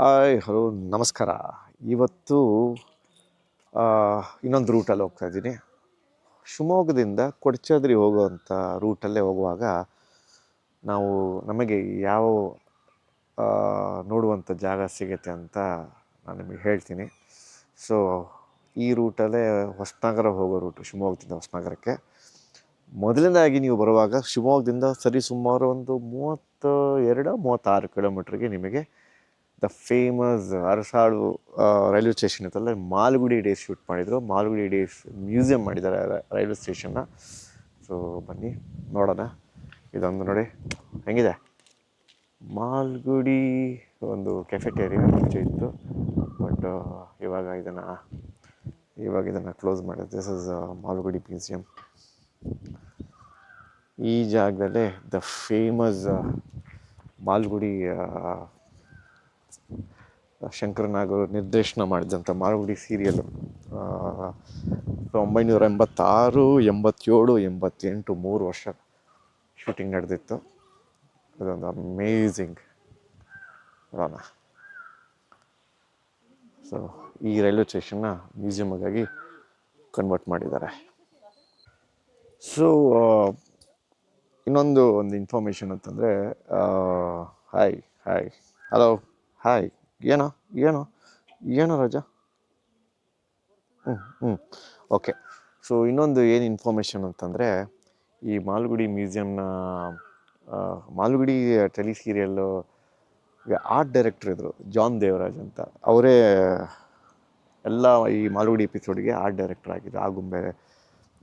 Hi, hello, ನಮಸ್ಕಾರ. ಇವತ್ತು ಇನ್ನೊಂದು ರೂಟಲ್ಲಿ ಹೋಗ್ತಾ ಇದ್ದೀನಿ. ಶಿವಮೊಗ್ಗದಿಂದ ಕೊಡಚಾದ್ರಿ ಹೋಗುವಂಥ ರೂಟಲ್ಲೇ ಹೋಗುವಾಗ ನಾವು ನಮಗೆ ಯಾವ ನೋಡುವಂಥ ಜಾಗ ಸಿಗುತ್ತೆ ಅಂತ ನಾನು ನಿಮಗೆ ಹೇಳ್ತೀನಿ. ಸೊ ಈ ರೂಟಲ್ಲೇ ಹೊಸನಗರ ಹೋಗೋ ರೂಟು ಶಿವಮೊಗ್ಗದಿಂದ ಹೊಸನಗರಕ್ಕೆ. ಮೊದಲನೇದಾಗಿ ನೀವು ಬರುವಾಗ ಶಿವಮೊಗ್ಗದಿಂದ ಸರಿ ಸುಮಾರು ಒಂದು ಮೂವತ್ತ ಎರಡು ಮೂವತ್ತಾರು ಕಿಲೋಮೀಟ್ರಿಗೆ ನಿಮಗೆ the famous Arasalu railway station ಇತ್ತಲ್ಲ, ಮಾಲ್ಗುಡಿ ಡೇಸ್ ಶೂಟ್ ಮಾಡಿದರು. ಮಾಲ್ಗುಡಿ ಡೇಸ್ ಮ್ಯೂಸಿಯಂ ಮಾಡಿದ್ದಾರೆ ರೈಲ್ವೆ ಸ್ಟೇಷನ್ನ ಸೊ ಬನ್ನಿ, ನೋಡೋಣ. ಇದೊಂದು ನೋಡಿ, ಹೆಂಗಿದೆ? ಮಾಲ್ಗುಡಿ ಒಂದು ಕೆಫೆಟೇರಿಯಾ ಮುಂಚೆ ಇತ್ತು. ಬಟ್ ಇವಾಗ ಇದನ್ನು ಇವಾಗ ಇದನ್ನು ಕ್ಲೋಸ್ ಮಾಡಿದೆ ದಿಸ್ ಇಸ್ ಮಾಲ್ಗುಡಿ ಮ್ಯೂಸಿಯಂ. ಈ ಜಾಗದಲ್ಲೇ ದ ಫೇಮಸ್ ಮಾಲ್ಗುಡಿ ಶಂಕರನಾಗರು ನಿರ್ದೇಶನ ಮಾಡಿದಂಥ ಮಾರುಗುಡಿ ಸೀರಿಯಲ್ ಒಂಬೈನೂರ ಎಂಬತ್ತಾರು ಎಂಬತ್ತೇಳು, ಎಂಬತ್ತೆಂಟು, ಮೂರು ವರ್ಷ ಶೂಟಿಂಗ್ ನಡೆದಿತ್ತು. ಅದೊಂದು ಅಮೇಝಿಂಗ್ ನೋಡೋಣ ಸೊ ಈ ರೈಲ್ವೆ ಸ್ಟೇಷನ್ನ ಮ್ಯೂಸಿಯಮ್ಗಾಗಿ ಕನ್ವರ್ಟ್ ಮಾಡಿದ್ದಾರೆ. ಸೊ ಇನ್ನೊಂದು ಒಂದು ಇನ್ಫಾರ್ಮೇಷನ್ ಅಂತಂದರೆ ಹಾಯ್ ಹಾಯ್ ಹಲೋ ಹಾಯ್ ಏನೋ ಏನೋ ಏನೋ ರಜಾ. ಹ್ಞೂ ಹ್ಞೂ ಓಕೆ ಸೊ ಇನ್ನೊಂದು ಏನು ಇನ್ಫಾರ್ಮೇಷನ್ ಅಂತಂದರೆ, ಈ Malgudi ಮ್ಯೂಸಿಯಮ್ನ Malgudi tele serial art director ಇದ್ದರು ಜಾನ್ ದೇವರಾಜ್ ಅಂತ. ಅವರೇ ಎಲ್ಲ ಈ ಮಾಲ್ಗುಡಿ ಎಪಿಸೋಡ್ಗೆ ಆರ್ಟ್ ಡೈರೆಕ್ಟರ್ ಆಗಿದ್ದು ಆಗುಂಬೆ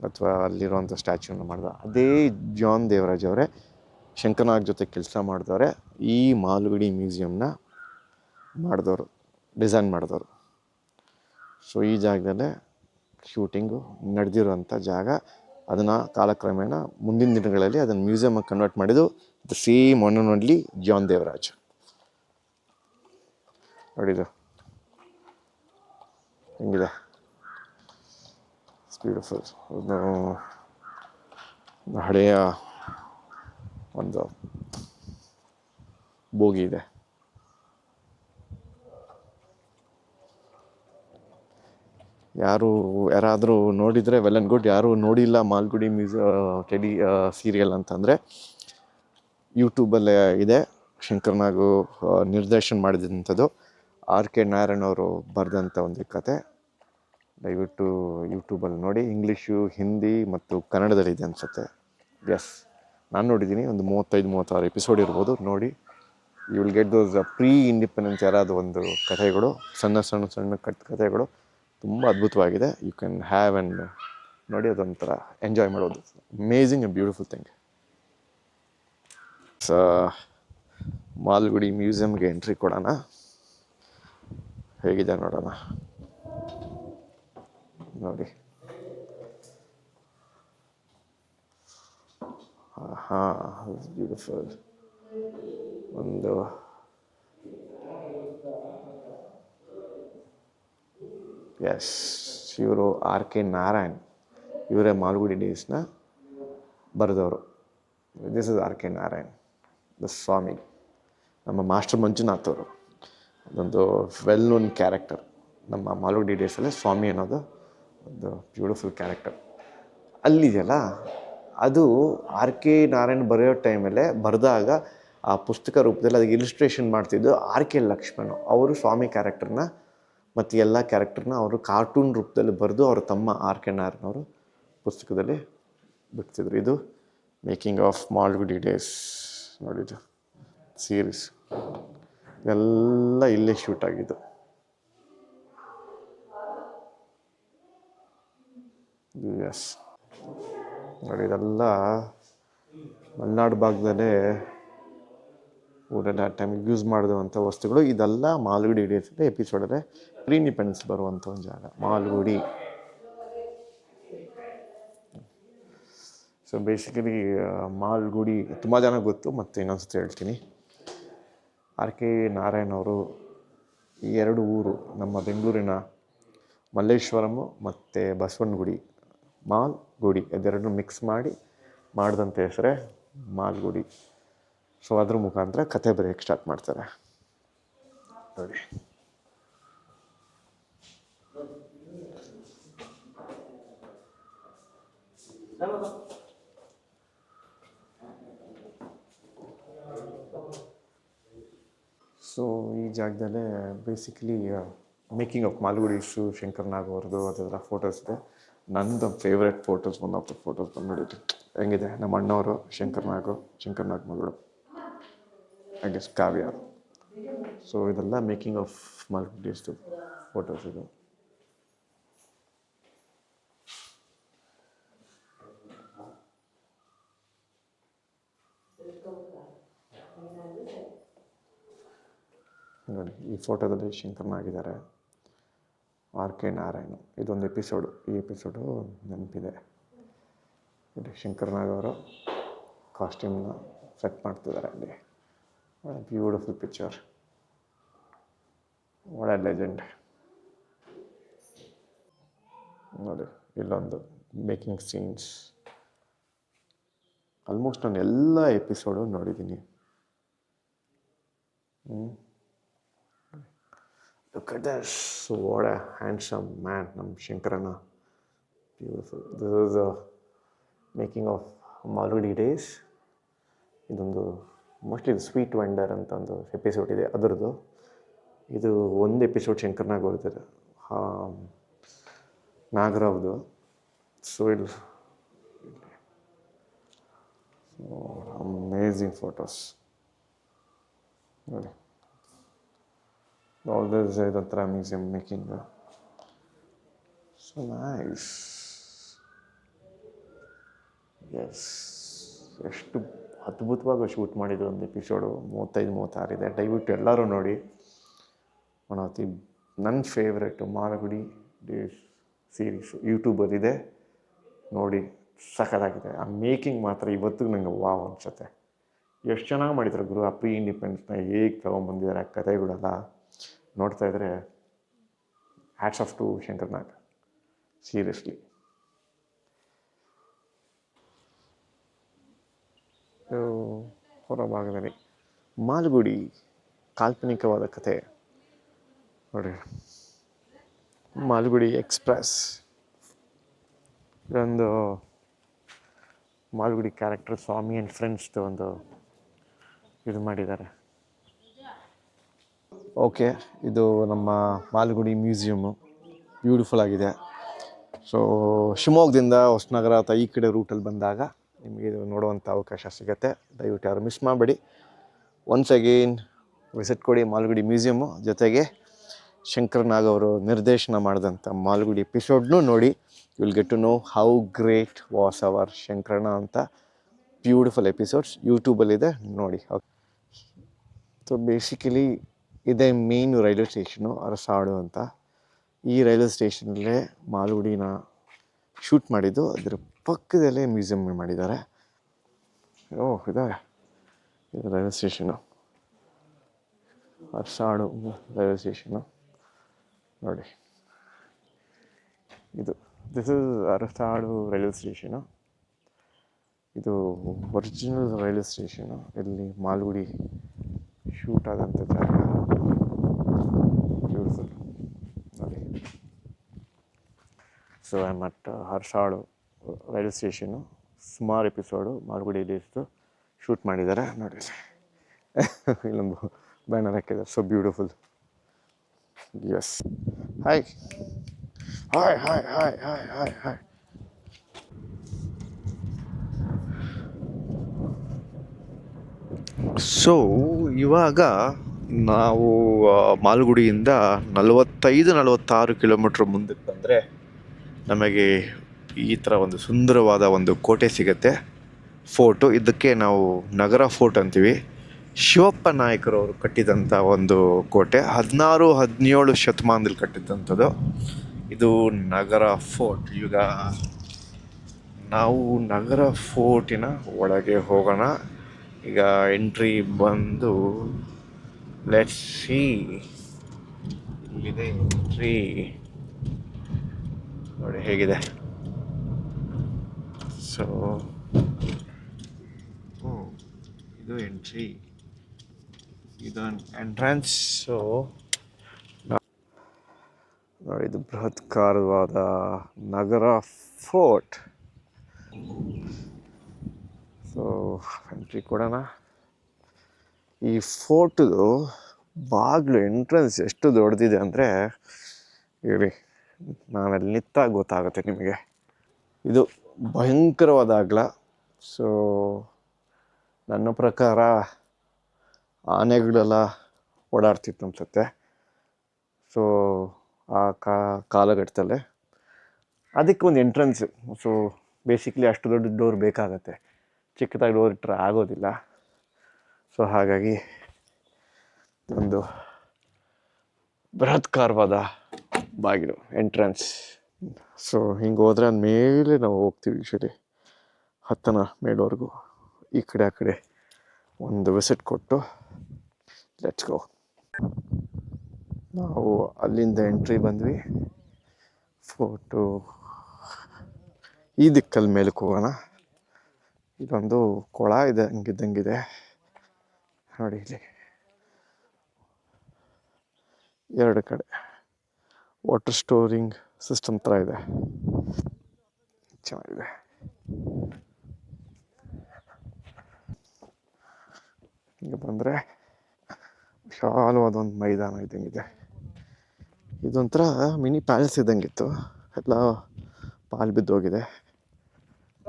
ಅಥವಾ ಅಲ್ಲಿರುವಂಥ ಸ್ಟ್ಯಾಚ್ಯೂನ ಮಾಡಿದ. ಅದೇ ಜಾನ್ ದೇವರಾಜ್ ಅವರೇ ಶಂಕರನಾಗ್ ಜೊತೆ ಕೆಲಸ ಮಾಡಿದವರೆ ಈ ಮಾಲ್ಗುಡಿ ಮ್ಯೂಸಿಯಮ್ನ ಮಾಡಿದವರು ಡಿಸೈನ್ ಮಾಡಿದವರು. ಸೊ ಈ ಜಾಗದಲ್ಲೇ ಶೂಟಿಂಗು ನಡೆದಿರುವಂಥ ಜಾಗ, ಅದನ್ನು ಕಾಲಕ್ರಮೇಣ ಮುಂದಿನ ದಿನಗಳಲ್ಲಿ ಅದನ್ನು ಮ್ಯೂಸಿಯಮ್ಗೆ ಕನ್ವರ್ಟ್ ಮಾಡಿದ್ದು the same one and only John Devaraj ನೋಡಿದು ಹೆಂಗಿದೆ? ಬ್ಯೂಟಿಫುಲ್ ಹಳೆಯ ಒಂದು ಬೋಗಿ ಇದೆ. ಯಾರು ಯಾರಾದರೂ ನೋಡಿದರೆ ವೆಲ್ ಆ್ಯಂಡ್ ಗುಡ್ ಯಾರು ನೋಡಿಲ್ಲ ಮಾಲ್ಗುಡಿ ಮ್ಯೂಸ್ ಟೆಡಿ ಸೀರಿಯಲ್ ಅಂತಂದರೆ ಯೂಟ್ಯೂಬಲ್ಲೇ ಇದೆ. ಶಂಕರ್ನಾಗು ನಿರ್ದೇಶನ ಮಾಡಿದಂಥದ್ದು. ಆರ್ ಕೆ ನಾರಾಯಣ್ ಅವರು ಬರೆದಂಥ ಒಂದು ಕತೆ. ದಯವಿಟ್ಟು ಯೂಟ್ಯೂಬಲ್ಲಿ ನೋಡಿ. ಇಂಗ್ಲೀಷು, ಹಿಂದಿ ಮತ್ತು ಕನ್ನಡದಲ್ಲಿದೆ ಅನಿಸುತ್ತೆ. ಎಸ್ ನಾನು ನೋಡಿದ್ದೀನಿ. ಒಂದು ಮೂವತ್ತೈದು, ಮೂವತ್ತಾರು ಎಪಿಸೋಡ್ ಇರ್ಬೋದು. ನೋಡಿ. You will get those pre independence ಯಾರಾದ ಒಂದು ಕಥೆಗಳು, ಸಣ್ಣ ಸಣ್ಣ ಸಣ್ಣ ಕಟ್ ಕಥೆಗಳು. ತುಂಬ ಅದ್ಭುತವಾಗಿದೆ. ಯು ಕ್ಯಾನ್ ಹ್ಯಾವ್ ಆ್ಯಂಡ್ ನೋಡಿ ಅದೊಂಥರ ಎಂಜಾಯ್ ಮಾಡೋದು. ಅಮೇಝಿಂಗ್ ಆ್ಯಂಡ್ ಬ್ಯೂಟಿಫುಲ್ ಥಿಂಗ್ ಸ ಮಾಲ್ಗುಡಿ ಮ್ಯೂಸಿಯಮ್ಗೆ ಎಂಟ್ರಿ ಕೊಡೋಣ. ಹೇಗಿದೆ ನೋಡೋಣ. ನೋಡಿ. ಹಾಂ ಬ್ಯೂಟಿಫುಲ್ ಒಂದು ಎಸ್, ಇವರು ಆರ್ ಕೆ ನಾರಾಯಣ್, ಇವರೇ ಮಾಲ್ಗುಡಿ ಡೇಸ್ನ ಬರೆದವರು. This is R K Narayan the Swami ನಮ್ಮ ಮಾಸ್ಟರ್ ಮಂಜುನಾಥ್ ಅವರು. ಅದೊಂದು ವೆಲ್ ನೋನ್ ಕ್ಯಾರೆಕ್ಟರ್ ನಮ್ಮ ಮಾಲ್ಗುಡಿ ಡೇಸಲ್ಲೇ ಸ್ವಾಮಿ ಅನ್ನೋದು ಒಂದು ಬ್ಯೂಟಿಫುಲ್ ಕ್ಯಾರೆಕ್ಟರ್ ಅಲ್ಲಿದೆಯಲ್ಲ, ಅದು ಆರ್ ಕೆ ನಾರಾಯಣ್ ಬರೆಯೋ ಟೈಮಲ್ಲೇ ಬರೆದಾಗ ಆ ಪುಸ್ತಕ ರೂಪದಲ್ಲಿ ಅದಕ್ಕೆ ಇಲಿಸ್ಟ್ರೇಷನ್ ಮಾಡ್ತಿದ್ದು ಆರ್ ಕೆ ಲಕ್ಷ್ಮಣ್. ಅವರು ಸ್ವಾಮಿ ಕ್ಯಾರೆಕ್ಟರ್ನ ಮತ್ತು ಎಲ್ಲ ಕ್ಯಾರೆಕ್ಟರ್ನ ಅವರು ಕಾರ್ಟೂನ್ ರೂಪದಲ್ಲಿ ಬರೆದು ಅವರು ತಮ್ಮ ಆರ್ ಕೆ ಪುಸ್ತಕದಲ್ಲಿ ಬಿಡ್ತಿದ್ರು ಇದು ಮೇಕಿಂಗ್ ಆಫ್ ಮಾಲ್ಗುಡಿ ಡೇಸ್ ನೋಡಿದ್ದು ಸೀರೀಸ್ ಎಲ್ಲ ಇಲ್ಲೇ ಶೂಟ್ ಆಗಿದ್ದು. ಎಸ್ ನೋಡಿ ಇದೆಲ್ಲ ಮಲೆನಾಡು ಭಾಗದಲ್ಲೇ ಊರಲ್ಲಿ ಆ ಟೈಮಿಗೆ ಯೂಸ್ ಮಾಡಿದಂಥ ವಸ್ತುಗಳು. ಇದೆಲ್ಲ ಮಾಲ್ಗುಡಿ ಡೇಸಲ್ಲಿ ಎಪಿಸೋಡಲ್ಲೇ ಪ್ರೀ ಇಂಡಿಪೆಂಡೆನ್ಸ್ ಬರುವಂಥ ಒಂದು ಜಾಗ, ಮಾಲ್ಗುಡಿ. ಸೊ ಬೇಸಿಕಲಿ ಮಾಲ್ಗುಡಿ, ತುಂಬ ಜನ ಗೊತ್ತು, ಮತ್ತು ಇನ್ನೊಂದ್ಸತಿ ಹೇಳ್ತೀನಿ. ಆರ್ ಕೆ ನಾರಾಯಣ್ ಅವರು ಈ ಎರಡು ಊರು, ನಮ್ಮ ಬೆಂಗಳೂರಿನ ಮಲ್ಲೇಶ್ವರಮು ಮತ್ತು ಬಸವನಗುಡಿ, ಮಾಲ್ಗುಡಿ ಗುಡಿ ಇದೆರಡನ್ನೂ ಮಿಕ್ಸ್ ಮಾಡಿ ಮಾಡಿದಂಥ ಹೆಸರೇ ಮಾಲ್ಗುಡಿ. ಸೊ ಅದ್ರ ಮುಖಾಂತರ ಕತೆ ಬರೆಯೋಕ್ಕೆ ಸ್ಟಾರ್ಟ್ ಮಾಡ್ತಾರೆ. ನೋಡಿ. ಸೊ ಈ ಜಾಗದಲ್ಲೇ basically making of Malgudi Days Shankar Nag ಅವ್ರದ್ದು ಅದೆಲ್ಲ ಫೋಟೋಸ್ ಇದೆ. ನಂದು favourite photos one of the photos ಬಂದ್ಬಿಟ್ಟಿತ್ತು ಹೆಂಗಿದೆ? ನಮ್ಮ ಅಣ್ಣವರು ಶಂಕರ್ನಾಗು ನಾಗು ಶಂಕರ್ ನಾಗ್ ಮಗಳು ಐ ಗೆಸ್ ಕಾವ್ಯ. ಸೊ ಇದೆಲ್ಲ ಮೇಕಿಂಗ್ ಆಫ್ ಮಾಲ್ಗುಡೀಸ್ದು ಫೋಟೋಸ್ ಇದು. ಈ ಫೋಟೋದಲ್ಲಿ ಶಂಕರ್ನಾಗಿದ್ದಾರೆ ಆರ್ ಕೆ ನಾರಾಯಣ್. ಇದೊಂದು ಎಪಿಸೋಡು. ಈ ಎಪಿಸೋಡು ನೆನಪಿದೆ. ಇಲ್ಲಿ ಶಂಕರ್ನಾಗ್ ಅವರು ಕಾಸ್ಟ್ಯೂಮ್ನ ಸೆಟ್ ಮಾಡ್ತಿದ್ದಾರೆ ಅಲ್ಲಿ. Beautiful picture. ಒಳ್ಳೆ ಲೆಜೆಂಡ್. ನೋಡಿ, ಇಲ್ಲೊಂದು ಮೇಕಿಂಗ್ ಸೀನ್ಸ್. ಆಲ್ಮೋಸ್ಟ್ ನಾನು ಎಲ್ಲ ಎಪಿಸೋಡು ನೋಡಿದ್ದೀನಿ. ಕಟ್ ಆ್ಯಸ್ ವಾಡ ಹ್ಯಾಂಡ್ ಶಮ್ ಮ್ಯಾಟ್ ನಮ್ಮ ಶಂಕರ್ನಾ this is making of Malgudi days ಇದೊಂದು ಮೋಸ್ಟ್ಲಿ ಸ್ವೀಟ್ ವೆಂಡರ್ ಅಂತ ಒಂದು ಎಪಿಸೋಡ್ ಇದೆ. ಅದರದು ಇದು ಒಂದು ಎಪಿಸೋಡ್ ಶಂಕರ್ನಾಗ ಹೊರದಿದೆ ಆ ಮ್ಯಾಗ್ರವ್ದು ಸೊ ಇಲ್ ಸೋ ಆಮ್ ಅಮೇಜಿಂಗ್ ಫೋಟೋಸ್ ನೋಡಿ. All this ಇದೊಂಥರ I'm making so nice S ಎಷ್ಟು ಅದ್ಭುತವಾಗಿ ಶೂಟ್ ಮಾಡಿದ್ರು ಒಂದು ಎಪಿಸೋಡು ಮೂವತ್ತೈದು ಮೂವತ್ತಾರಿದೆ ದಯವಿಟ್ಟು ಎಲ್ಲರೂ ನೋಡಿ. ಒನ್ ಆಫ್ ದಿ ನನ್ನ ಫೇವ್ರೆಟು ಮಾರಗುಡಿ ಸೀರೀಸು ಯೂಟ್ಯೂಬಲ್ಲಿದೆ ನೋಡಿ, ಸಖತ್ತಾಗಿದೆ. ಆ ಮೇಕಿಂಗ್ ಮಾತ್ರ ಇವತ್ತಿಗೂ ನನಗೆ ವಾವ್ ಅನ್ಸುತ್ತೆ. ಎಷ್ಟು ಚೆನ್ನಾಗಿ ಮಾಡಿದ್ರು ಗುರು. ಆ ಪ್ರೀ ಇಂಡಿಪೆಂಡೆನ್ಸ್ನ ಹೇಗೆ ತೊಗೊಂಬಂದಿದ್ದಾರೆ ಆ ಕಥೆಗಳೆಲ್ಲ. ನೋಡ್ತಾ ಇದ್ರೆ hats off to Shankar Nag seriously ಹೊರಭಾಗದಲ್ಲಿ ಮಾಲ್ಗುಡಿ ಕಾಲ್ಪನಿಕವಾದ ಕಥೆ ನೋಡಿ ಮಾಲ್ಗುಡಿ ಎಕ್ಸ್ಪ್ರೆಸ್. ಇದೊಂದು ಮಾಲ್ಗುಡಿ ಕ್ಯಾರೆಕ್ಟರ್ ಸ್ವಾಮಿ ಆ್ಯಂಡ್ ಫ್ರೆಂಡ್ಸ್ದು ಒಂದು ಇದು ಮಾಡಿದ್ದಾರೆ. ಓಕೆ, ಇದು ನಮ್ಮ ಮಾಲ್ಗುಡಿ ಮ್ಯೂಸಿಯಮ್ಮು ಬ್ಯೂಟಿಫುಲ್ ಆಗಿದೆ. ಸೊ ಶಿವಮೊಗ್ಗದಿಂದ ಹೊಸನಗರ ಅಥವಾ ಈ ಕಡೆ ರೂಟಲ್ಲಿ ಬಂದಾಗ ನಿಮಗೆ ಇದು ನೋಡುವಂಥ ಅವಕಾಶ ಸಿಗುತ್ತೆ. ದಯವಿಟ್ಟು ಯಾರು ಮಿಸ್ ಮಾಡಬೇಡಿ. ಒನ್ಸ್ ಅಗೇನ್ ವಿಸಿಟ್ ಕೊಡಿ ಮಾಲ್ಗುಡಿ ಮ್ಯೂಸಿಯಮ್ಮು ಜೊತೆಗೆ ಶಂಕರ್ ನಾಗ್ ಅವರು ನಿರ್ದೇಶನ ಮಾಡಿದಂಥ ಮಾಲ್ಗುಡಿ ಎಪಿಸೋಡ್ನೂ ನೋಡಿ. Will get to know how great was our ಶಂಕರಣ ಅಂತ. ಬ್ಯೂಟಿಫುಲ್ ಎಪಿಸೋಡ್ಸ್ ಯೂಟ್ಯೂಬಲ್ಲಿದೆ ನೋಡಿ. ಓಕೆ ಸೊ ಬೇಸಿಕಲಿ ಇದೇ ಮೇಯ್ನು ರೈಲ್ವೆ ಸ್ಟೇಷನು ಅರಸಾಡು ಅಂತ. ಈ ರೈಲ್ವೆ ಸ್ಟೇಷನಲ್ಲೇ ಮಾಲ್ಗುಡಿನ ಶೂಟ್ ಮಾಡಿದ್ದು, ಅದರ ಪಕ್ಕದಲ್ಲೇ ಮ್ಯೂಸಿಯಮ್ ಮಾಡಿದ್ದಾರೆ. ಓಹ್ ಇದಾರೆ ಇದು railway station. Arasalu railway station. ನೋಡಿ. ಇದು this is Arasalu railway station. ಇದು ಒರಿಜಿನಲ್ ರೈಲ್ವೆ ಸ್ಟೇಷನು. ಇಲ್ಲಿ ಮಾಲ್ಗುಡಿ ಶೂಟ್ ಆದಂಥ ಜಾಗ ಬ್ಯೂಟಿಫುಲ್ ನೋಡಿ ಸೊ ಐ ಮಟ್ ಹರ್ಷಾಳು ರೈಲ್ವೆ ಸ್ಟೇಷನು ಸುಮಾರು ಎಪಿಸೋಡು ಮಾಲ್ಗುಡಿಯಲ್ಲಿ ಇಷ್ಟು ಶೂಟ್ ಮಾಡಿದ್ದಾರೆ. ನೋಡಿ. ಇಲ್ಲೊಂದು ಬ್ಯಾನರ್ ಹಾಕಿದ್ದಾರೆ. So beautiful S hi hi hi hi hi hi hi so ಇವಾಗ ನಾವು ಮಾಲ್ಗುಡಿಯಿಂದ ನಲವತ್ತೈದು, ನಲವತ್ತಾರು ಕಿಲೋಮೀಟ್ರ್ ಮುಂದಕ್ಕೆ ಬಂದರೆ ನಮಗೆ ಈ ಥರ ಒಂದು ಸುಂದರವಾದ ಒಂದು ಕೋಟೆ ಸಿಗುತ್ತೆ. ಫೋರ್ಟು ಇದಕ್ಕೆ ನಾವು ನಗರ ಫೋರ್ಟ್ ಅಂತೀವಿ. ಶಿವಪ್ಪ ನಾಯಕರವರು ಕಟ್ಟಿದಂಥ ಒಂದು ಕೋಟೆ, ಹದಿನಾರು, ಹದಿನೇಳು ಶತಮಾನದಲ್ಲಿ ಕಟ್ಟಿದಂಥದ್ದು. ಇದು ನಗರ ಫೋರ್ಟ್ ಈಗ ನಾವು ನಗರ ಫೋರ್ಟಿನ ಒಳಗೆ ಹೋಗೋಣ. ಈಗ ಎಂಟ್ರಿ ಬಂದು ಲೆಟ್ಸ್ ಸಿ ಇಲ್ಲಿದೆ ಎಂಟ್ರಿ ನೋಡಿ ಹೇಗಿದೆ. ಸೊ ಇದು ಎಂಟ್ರಿ ಇದು ಎಂಟ್ರೆನ್ಸ್ ಸೋ ನೋಡಿ ಇದು ಬೃಹತ್ಕಾರವಾದ ನಗರ ಫೋರ್ಟ್ ಸೊ ಎಂಟ್ರಿ ಕೊಡೋಣ. ಈ ಫೋರ್ಟ್ದು ಬಾಗಿಲು ಎಂಟ್ರೆನ್ಸ್ ಎಷ್ಟು ದೊಡ್ಡದಿದೆ ಅಂದರೆ ಹೇಳಿ ನಾನಲ್ಲಿ ನಿಂತಾಗ ಗೊತ್ತಾಗುತ್ತೆ ನಿಮಗೆ. ಇದು ಭಯಂಕರವಾದ ಅಗಲ ಸೊ ನನ್ನ ಪ್ರಕಾರ ಆನೆಗಳೆಲ್ಲ ಓಡಾಡ್ತಿತ್ತು ಅನ್ಸುತ್ತೆ. ಸೊ ಆ ಕಾಲಘಟ್ಟದಲ್ಲೇ. ಅದಕ್ಕೆ ಒಂದು ಎಂಟ್ರೆನ್ಸ್ ಸೊ ಬೇಸಿಕ್ಲಿ ಅಷ್ಟು ದೊಡ್ಡ ಡೋರ್ ಬೇಕಾಗತ್ತೆ. ಚಿಕ್ಕದಾಗಿ ಡೋರ್ ಇಟ್ಟರೆ ಆಗೋದಿಲ್ಲ. ಸೊ ಹಾಗಾಗಿ ಒಂದು ಬೃಹತ್ಕಾರವಾದ ಬಾಗಿಲು ಎಂಟ್ರೆನ್ಸ್ ಸೊ ಹಿಂಗೆ ಹೋದ್ರೆ ಮೇಲೆ ನಾವು ಹೋಗ್ತೀವಿ ಯೂಶ್ವಲಿ ಹತ್ತನ ಮೇಲವರೆಗೂ ಈ ಕಡೆ ಆ ಕಡೆ ಒಂದು ವಿಸಿಟ್ ಕೊಟ್ಟು ಲೆಟ್ಸ್ ಗೋ ನಾವು ಅಲ್ಲಿಂದ ಎಂಟ್ರಿ ಬಂದ್ವಿ. ಫೋಟೋ ಈ ದಿಕ್ಕಲ್ಲಿ ಮೇಲಕ್ಕೆ ಹೋಗೋಣ. ಇದೊಂದು ಕೊಳ ಇದೆ, ಹಂಗಿದ್ದಂಗಿದೆ. ನೋಡಿ ಇಲ್ಲಿ. ಎರಡು ಕಡೆ ವಾಟರ್ ಸ್ಟೋರಿಂಗ್ ಸಿಸ್ಟಮ್ ಥರ ಇದೆ. ಚೆನ್ನಾಗಿದೆ. ಹಿಂಗೆ ಬಂದರೆ ವಿಶಾಲವಾದ ಒಂದು ಮೈದಾನ ಇದ್ದಂಗಿದೆ. ಇದೊಂಥರ ಮಿನಿ ಪ್ಯಾಲೇಸ್ ಇದ್ದಂಗಿತ್ತು. ಎಲ್ಲ ಪಾಲ್ ಬಿದ್ದೋಗಿದೆ.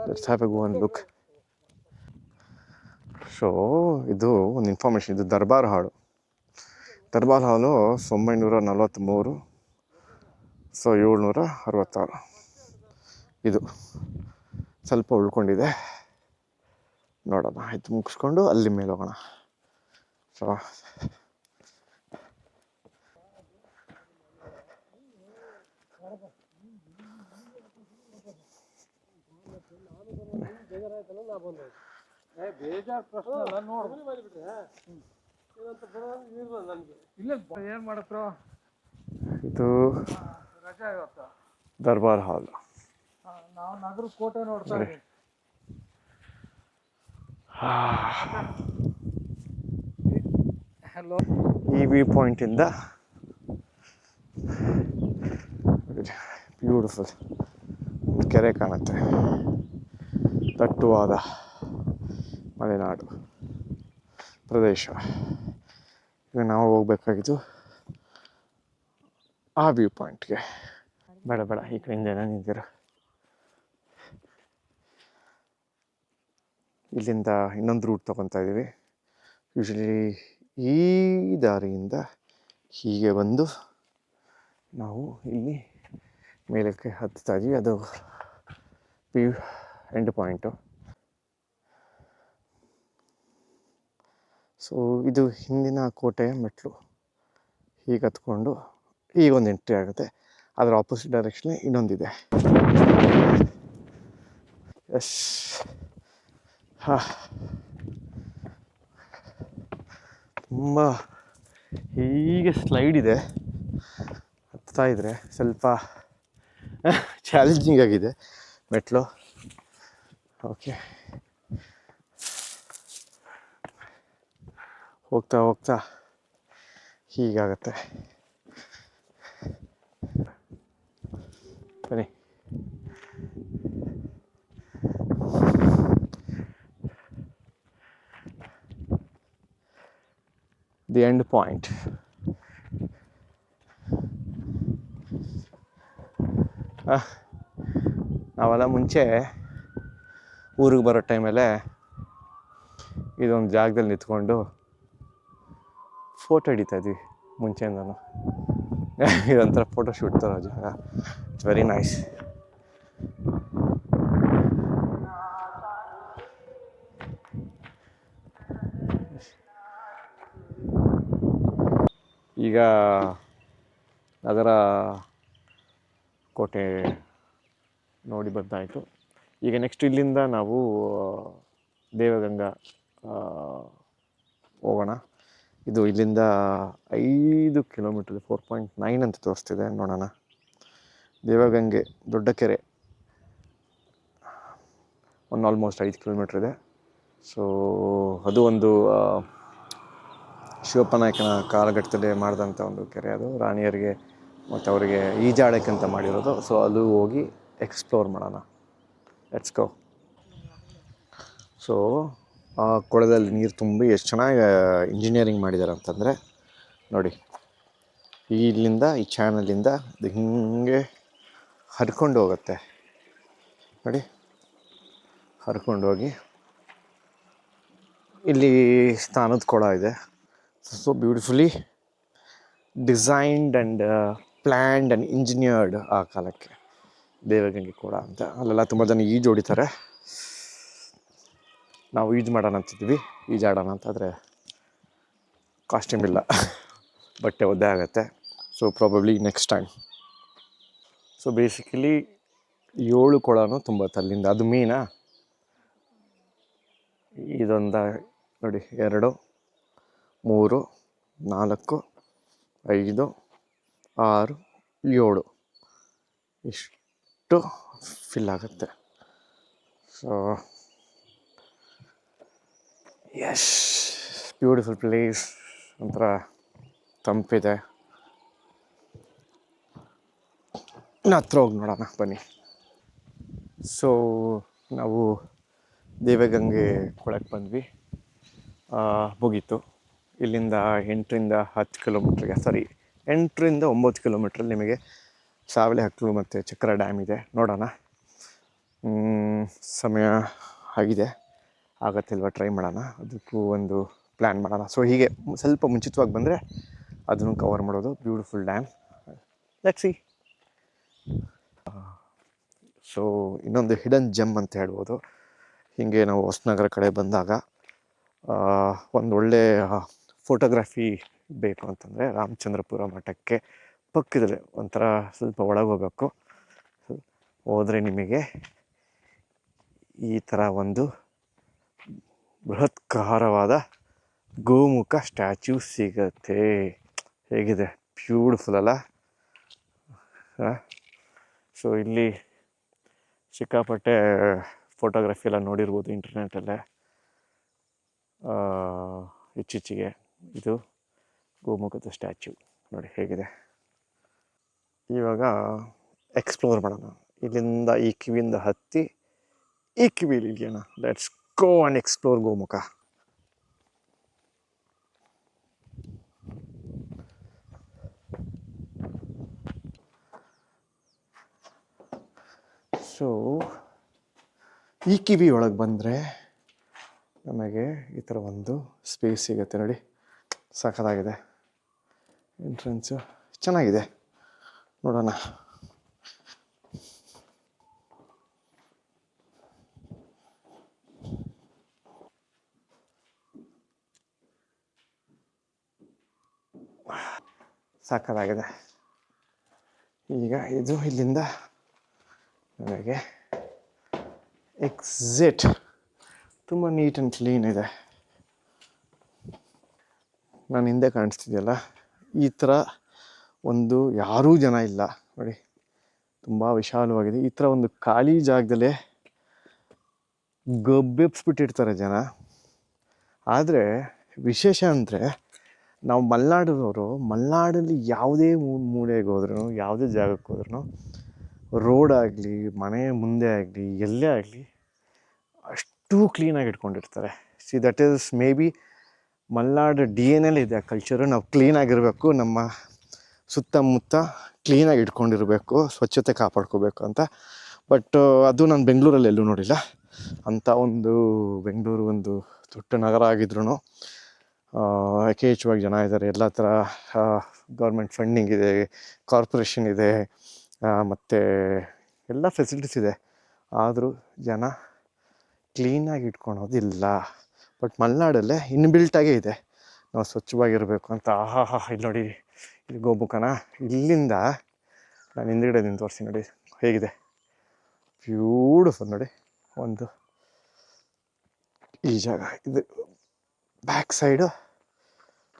Let's have a go on look so ಇದು ಒಂದು ಇನ್ಫಾರ್ಮೇಷನ್ ಇದು ದರ್ಬಾರ್ ಹಾಡು. ದರ್ಬಾರ್ ಹಾಲು ಒಂಬೈನೂರ ನಲವತ್ತ್ಮೂರು ಸೊ ಏಳ್ನೂರ ಅರವತ್ತಾರು ಇದು ಸ್ವಲ್ಪ ಉಳ್ಕೊಂಡಿದೆ. ನೋಡೋಣ ಇದು ಮುಗಿಸ್ಕೊಂಡು ಅಲ್ಲಿ ಮೇಲೆ ಹೋಗೋಣ. ಸೊ ಬೇಜಾರ್ ಪ್ರಶ್ನೆ ಅಲ್ಲ ನೋಡು. ಇಲ್ಲ ಏನು ಏನ್ ಮಾಡತ್ರು? ಇದು ರಜಾ ಇವತ್ತು. ದರ್ಬಾರ್ ಹಾಲ್. ನಾವು ನಗರ ಕೋಟೆ ನೋಡ್ತಾ ಇದ್ದೀವಿ. ಹಲೋ ಈ ವ್ಯೂ ಪಾಯಿಂಟಿಂದ ಬ್ಯೂಟಿಫುಲ್ ಕೆರೆ ಕಾಣುತ್ತೆ. ದಟ್ಟವಾದ ಮಲೆನಾಡು ಪ್ರದೇಶ. ಈಗ ನಾವು ಹೋಗ್ಬೇಕಾಗಿದ್ದು ಆ ವ್ಯೂ ಪಾಯಿಂಟ್ಗೆ ಬೇಡ ಬೇಡ, ಈ ಕಡೆಯಿಂದ ಏನೋ ನಿಂತಿರ. ಇಲ್ಲಿಂದ ಇನ್ನೊಂದು ರೂಟ್ ತೊಗೊತಾ ಇದ್ದೀವಿ. ಯೂಶಲಿ ಈ ದಾರಿಯಿಂದ ಹೀಗೆ ಬಂದು ನಾವು ಇಲ್ಲಿ ಮೇಲಕ್ಕೆ ಹತ್ತಾ ಇದ್ದೀವಿ. ಅದು ಪಿ ಎಂಡ್ ಪಾಯಿಂಟು ಸೊ ಇದು ಹಿಂದಿನ ಕೋಟೆಯ ಮೆಟ್ಲು. ಹೀಗೆ ಹತ್ಕೊಂಡು ಈಗ ಒಂದು ಎಂಟ್ರಿ ಆಗುತ್ತೆ. ಅದರ ಆಪೋಸಿಟ್ ಡೈರೆಕ್ಷನ್ ಇನ್ನೊಂದಿದೆ. ಎಸ್ ಹಾ. ತುಂಬ ಹೀಗೆ ಸ್ಲೈಡ್ ಇದೆ. ಹತ್ತಾ ಇದ್ರೆ ಸ್ವಲ್ಪ ಚಾಲೆಂಜಿಂಗ್ ಆಗಿದೆ ಮೆಟ್ಲು. ಓಕೆ ಹೋಗ್ತಾ ಹೋಗ್ತಾ ಹೀಗಾಗತ್ತೆ. ಬನ್ನಿ. ದಿ ಎಂಡ್ ಪಾಯಿಂಟ್ ನಾವೆಲ್ಲ ಮುಂಚೆ ಊರಿಗೆ ಬರೋ ಟೈಮಲ್ಲೇ ಇದೊಂದು ಜಾಗದಲ್ಲಿ ನಿಂತ್ಕೊಂಡು ಫೋಟೋ ಹಿಡಿತಾ ಇದ್ವಿ ಮುಂಚೆಯಿಂದನು ಇದೊಂಥರ ಫೋಟೋ ಶೂಟ್ ಥರ ಜಾಗ ಇಟ್ಸ್ ವೆರಿ ನೈಸ್ ಈಗ ನಗರ ಕೋಟೆ ನೋಡಿ ಬಂದಾಯಿತು. ಈಗ ನೆಕ್ಸ್ಟ್ ಇಲ್ಲಿಂದ ನಾವು ದೇವಗಂಗಾ ಹೋಗೋಣ. ಇದು ಇಲ್ಲಿಂದ ಐದು ಕಿಲೋಮೀಟರ್ ಫೋರ್ ಪಾಯಿಂಟ್ ನೈನ್ ಅಂತ ತೋರಿಸ್ತಿದೆ, ನೋಡೋಣ. ದೇವಗಂಗೆ ದೊಡ್ಡ ಕೆರೆ ಒಂದು ಆಲ್ಮೋಸ್ಟ್ ಐದು ಕಿಲೋಮೀಟ್ರ್ ಇದೆ. ಸೊ ಅದು ಒಂದು ಶಿವಪ್ಪ ನಾಯಕನ ಕಾಲಘಟ್ಟದಲ್ಲಿ ಮಾಡಿದಂಥ ಒಂದು ಕೆರೆ ಅದು. ರಾಣಿಯರಿಗೆ ಮತ್ತು ಅವರಿಗೆ ಈಜಾಡೋಕ್ಕೆ ಅಂತ ಮಾಡಿರೋದು. ಸೊ ಅದು ಹೋಗಿ ಎಕ್ಸ್ಪ್ಲೋರ್ ಮಾಡೋಣ. ಲೆಟ್ಸ್ ಗೋ ಸೊ ಕೊಳದಲ್ಲಿ ನೀರು ತುಂಬಿ ಎಷ್ಟು ಚೆನ್ನಾಗಿ ಇಂಜಿನಿಯರಿಂಗ್ ಮಾಡಿದ್ದಾರೆ ಅಂತಂದರೆ, ನೋಡಿ, ಇಲ್ಲಿಂದ, ಈ ಚಾನಲಿಂದ ಅದು ಹಿಂಗೆ ಹರ್ಕೊಂಡು ಹೋಗುತ್ತೆ. ನೋಡಿ, ಹರ್ಕೊಂಡು ಹೋಗಿ, ಇಲ್ಲಿ ಸ್ನಾನದ ಕೊಳ ಇದೆ. So beautifully designed and planned and engineered ಆ ಕಾಲಕ್ಕೆ ದೇವಗಂಗೆ ಕೊಳ ಅಂತ. ಅಲ್ಲೆಲ್ಲ ತುಂಬ ಜನ ಈಜು ಹೊಡಿತಾರೆ ನಾವು ಈಜು ಮಾಡೋಣ ಅಂತಿದ್ವಿ ಈಜಾಡೋಣ ಅಂತಾದರೆ ಕಾಸ್ಟ್ಯೂಮ್ ಇಲ್ಲ. ಬಟ್ಟೆ ಒದ್ದೆ ಆಗುತ್ತೆ. So probably next time so basically ಏಳು ಕೊಳನೂ ತುಂಬತ್ತೆ ಅಲ್ಲಿಂದ. ಅದು ಮೀನಾ ಇದೊಂದು ನೋಡಿ, ಎರಡು, ಮೂರು, ನಾಲ್ಕು, ಐದು, ಆರು, ಏಳು. ಇಷ್ಟು ಫಿಲ್ ಆಗುತ್ತೆ. ಸೊ ಎಸ್ ಬ್ಯೂಟಿಫುಲ್ ಪ್ಲೇಸ್ ಒಂಥರ ತಂಪಿದೆ. ನಾ ಹತ್ರ ಹೋಗಿ ನೋಡೋಣ, ಬನ್ನಿ. ಸೊ ನಾವು ದೇವಗಂಗೆ ಕೊಳಕ್ಕೆ ಬಂದ್ವಿ. ಮುಗೀತು. ಇಲ್ಲಿಂದ ಎಂಟರಿಂದ ಹತ್ತು ಕಿಲೋಮೀಟ್ರಿಗೆ ಸಾರಿ ಎಂಟರಿಂದ ಒಂಬತ್ತು ಕಿಲೋಮೀಟ್ರಲ್ಲಿ ನಿಮಗೆ ಸಾವಲೆ ಹಕ್ಕಲು ಮತ್ತು ಚಕ್ರ ಡ್ಯಾಮ್ ಇದೆ. ನೋಡೋಣ. ಸಮಯ ಆಗಿದೆ. ಆಗತ್ತಿಲ್ವ ಟ್ರೈ ಮಾಡೋಣ? ಅದಕ್ಕೂ ಒಂದು ಪ್ಲ್ಯಾನ್ ಮಾಡೋಣ. ಸೊ ಹೀಗೆ ಸ್ವಲ್ಪ ಮುಂಚಿತವಾಗಿ ಬಂದರೆ ಅದನ್ನು ಕವರ್ ಮಾಡೋದು. Beautiful dam let see so ಇನ್ನೊಂದು ಹಿಡನ್ ಜಮ್ ಅಂತ ಹೇಳ್ಬೋದು. ಹೀಗೆ ನಾವು ಹೊಸನಗರ ಕಡೆ ಬಂದಾಗ ಒಂದು ಒಳ್ಳೆ ಫೋಟೋಗ್ರಫಿ ಬೇಕು ಅಂತಂದರೆ ರಾಮಚಂದ್ರಪುರ ಮಠಕ್ಕೆ ಪಕ್ಕದಲ್ಲೇ ಒಂಥರ ಸ್ವಲ್ಪ ಒಳಗೆ ಹೋಗಬೇಕು. ಹೋದರೆ ನಿಮಗೆ ಈ ಥರ ಒಂದು ಬೃಹತ್ಕಾರವಾದ ಗೋಮುಖ ಸ್ಟ್ಯಾಚು ಸಿಗತ್ತೆ. ಹೇಗಿದೆ? ಬ್ಯೂಟಿಫುಲ್ ಅಲ್ಲ? ಸೊ ಇಲ್ಲಿ ಸಿಕ್ಕಾಪಟ್ಟೆ ಫೋಟೋಗ್ರಫಿ ಎಲ್ಲ ನೋಡಿರ್ಬೋದು ಇಂಟರ್ನೆಟಲ್ಲೇ ಇಚ್ಚಿಚ್ಚಿಗೆ ಇದು ಗೋಮುಖದ ಸ್ಟ್ಯಾಚು. ನೋಡಿ ಹೇಗಿದೆ. ಇವಾಗ ಎಕ್ಸ್ಪ್ಲೋರ್ ಮಾಡೋಣ. ಇಲ್ಲಿಂದ ಈ ಕಿವಿಯಿಂದ ಹತ್ತಿ ಈ ಕಿವಿಲಿ ಇಳಿಯೋಣ. Let's go and explore Gomukha so ಈ ಕಿವಿ ಒಳಗೆ ಬಂದರೆ ನಮಗೆ ಈ ಥರ ಒಂದು ಸ್ಪೇಸ್ ಸಿಗುತ್ತೆ ನೋಡಿ. ಸಖತ್ತಾಗಿದೆ. ಎಂಟ್ರೆನ್ಸು ಚೆನ್ನಾಗಿದೆ. ನೋಡೋಣ. ಸಾಕಾಗಿದೆ ಈಗ ಇದು ಇಲ್ಲಿಂದ ನನಗೆ ಎಕ್ಸಿಟ್ ತುಂಬ ನೀಟ್ ಆ್ಯಂಡ್ ಕ್ಲೀನ್ ಇದೆ. ನಾನು ಹಿಂದೆ ಕಾಣಿಸ್ತಿದೆಯಲ್ಲ? ಈ ಥರ ಒಂದು ಯಾರೂ ಜನ ಇಲ್ಲ. ನೋಡಿ, ತುಂಬ ವಿಶಾಲವಾಗಿದೆ. ಈ ಥರ ಒಂದು ಖಾಲಿ ಜಾಗದಲ್ಲೇ ಗಬ್ಬೆಪ್ಸ್ಬಿಟ್ಟಿರ್ತಾರೆ ಜನ. ಆದರೆ ವಿಶೇಷ ಅಂದರೆ ನಾವು ಮಲೆನಾಡಿನವರು, ಮಲೆನಾಡಲ್ಲಿ ಯಾವುದೇ ಮೂಲೆಗೆ ಹೋದ್ರೂ ಯಾವುದೇ ಜಾಗಕ್ಕೆ ಹೋದ್ರೂ ರೋಡ್ ಆಗಲಿ, ಮನೆ ಮುಂದೆ ಆಗಲಿ, ಎಲ್ಲೇ ಆಗಲಿ ಅಷ್ಟು ಕ್ಲೀನಾಗಿ ಇಟ್ಕೊಂಡಿರ್ತಾರೆ. See, that is maybe Malenadu D N ಎಲ್ ಇದೆ ಆ ಕಲ್ಚರು. ನಾವು ಕ್ಲೀನಾಗಿರಬೇಕು, ನಮ್ಮ ಸುತ್ತಮುತ್ತ ಕ್ಲೀನಾಗಿ ಇಟ್ಕೊಂಡಿರಬೇಕು, ಸ್ವಚ್ಛತೆ ಕಾಪಾಡ್ಕೋಬೇಕು ಅಂತ. ಬಟ್, ಅದು ನಾನು ಬೆಂಗಳೂರಲ್ಲಿ ಎಲ್ಲೂ ನೋಡಿಲ್ಲ. ಅಂಥ ಒಂದು, ಬೆಂಗಳೂರು ಒಂದು ದೊಡ್ಡ ನಗರ ಆಗಿದ್ರೂ ಯಥೇಚ್ಛವಾಗಿ ಜನ ಇದ್ದಾರೆ ಎಲ್ಲ ಥರ ಗೌರ್ಮೆಂಟ್ ಫಂಡಿಂಗ್ ಇದೆ ಕಾರ್ಪೊರೇಷನ್ ಇದೆ ಮತ್ತು ಎಲ್ಲ ಫೆಸಿಲಿಟೀಸ್ ಇದೆ. ಆದರೂ ಜನ ಕ್ಲೀನಾಗಿ ಇಟ್ಕೊಳೋದಿಲ್ಲ. ಬಟ್ ಮಲೆನಾಡಲ್ಲೇ ಇನ್ಬಿಲ್ಟಾಗೇ ಇದೆ. ನಾವು ಸ್ವಚ್ಛವಾಗಿರಬೇಕು ಅಂತ. ಆಹಾ ಹಾ ಇಲ್ಲಿ ನೋಡಿ ಇಲ್ಲಿ ಗೋಮುಖನ. ಇಲ್ಲಿಂದ ನಾನು ಹಿಂದ್ಗಡೆ ನಿಂತು ತೋರಿಸಿ ನೋಡಿ. ಹೇಗಿದೆ? ಬ್ಯೂಟಿಫುಲ್ ನೋಡಿ. ಒಂದು ಈ ಜಾಗ. ಇದು ಬ್ಯಾಕ್ ಸೈಡು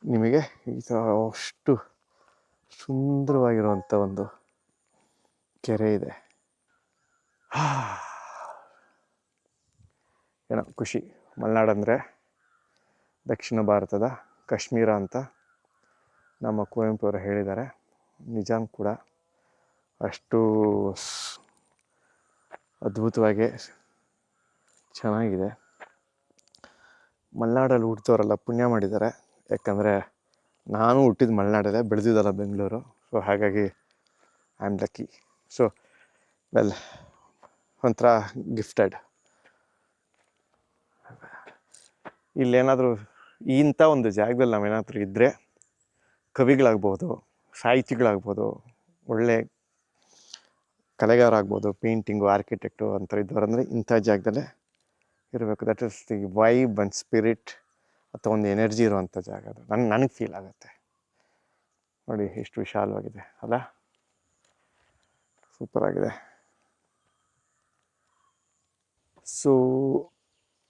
ನಿಮಗೆ ಈ ಥರ ಅಷ್ಟು ಸುಂದರವಾಗಿರುವಂಥ ಒಂದು ಕೆರೆ ಇದೆ. ಏನೋ ಖುಷಿ. ಮಲೆನಾಡಂದರೆ ದಕ್ಷಿಣ ಭಾರತದ ಕಾಶ್ಮೀರ ಅಂತ ನಮ್ಮ ಕುವೆಂಪು ಅವರು ಹೇಳಿದ್ದಾರೆ. ನಿಜಾಂ ಕೂಡ ಅಷ್ಟು ಅದ್ಭುತವಾಗಿ ಚೆನ್ನಾಗಿದೆ. ಮಲೆನಾಡಲ್ಲಿ ಹುಟ್ಟಿದವರೆಲ್ಲ ಪುಣ್ಯ ಮಾಡಿದ್ದಾರೆ. ಯಾಕಂದರೆ ನಾನು ಹುಟ್ಟಿದ ಮಲೆನಾಡಲ್ಲೇ ಬೆಳೆದಿದ್ದಲ್ಲ ಬೆಂಗಳೂರು. ಸೊ ಹಾಗಾಗಿ I am lucky so well ಒಂಥರ ಗಿಫ್ಟೆಡ್ ಇಲ್ಲೇನಾದರೂ ಇಂಥ ಒಂದು ಜಾಗದಲ್ಲಿ ನಾವೇನಾದರೂ ಇದ್ದರೆ ಕವಿಗಳಾಗ್ಬೋದು, ಸಾಹಿತಿಗಳಾಗ್ಬೋದು, ಒಳ್ಳೆ ಕಲೆಗಾರ ಆಗ್ಬೋದು ಪೇಂಟಿಂಗು ಆರ್ಕಿಟೆಕ್ಟು ಅಂತ ಇದ್ದವ್ರು ಅಂದರೆ ಇಂಥ ಜಾಗದಲ್ಲೇ ಇರಬೇಕು. That is the vibe and spirit ಅಥವಾ ಒಂದು ಎನರ್ಜಿ ಇರುವಂಥ ಜಾಗ ಅದು. ನನ್ನ ನನಗೆ ಫೀಲ್ ಆಗುತ್ತೆ. ನೋಡಿ, ಎಷ್ಟು ವಿಶಾಲವಾಗಿದೆ, ಅಲ್ಲ? ಸೂಪರಾಗಿದೆ ಸೊ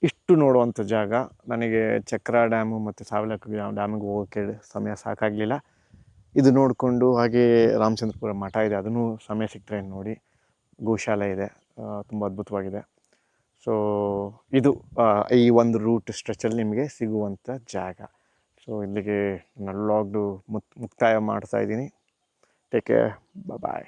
ಇಷ್ಟು ನೋಡುವಂಥ ಜಾಗ, ನನಗೆ ಚಕ್ರ ಡ್ಯಾಮು ಮತ್ತು ಸಾವಿಲಕ್ಕ ಡ್ಯಾಮಿಗೆ ಹೋಗೋಕ್ಕೆ ಸಮಯ ಸಾಕಾಗಲಿಲ್ಲ. ಇದು ನೋಡಿಕೊಂಡು ಹಾಗೆ ರಾಮಚಂದ್ರಪುರ ಮಠ ಇದೆ, ಅದನ್ನು ಸಮಯ ಸಿಕ್ಕರೆ ನೋಡಿ. ಗೋಶಾಲೆ ಇದೆ ತುಂಬ ಅದ್ಭುತವಾಗಿದೆ. ಸೊ ಇದು ಈ ಒಂದು ರೂಟ್ ಸ್ಟ್ರೆಚಲ್ಲಿ ನಿಮಗೆ ಸಿಗುವಂಥ ಜಾಗ. ಸೊ ಇಲ್ಲಿಗೆ ನನ್ನ ವ್ಲಾಗ್ಡು ಮುಕ್ ಮುಕ್ತಾಯ ಮಾಡ್ತಾ ಇದ್ದೀನಿ. Take care bye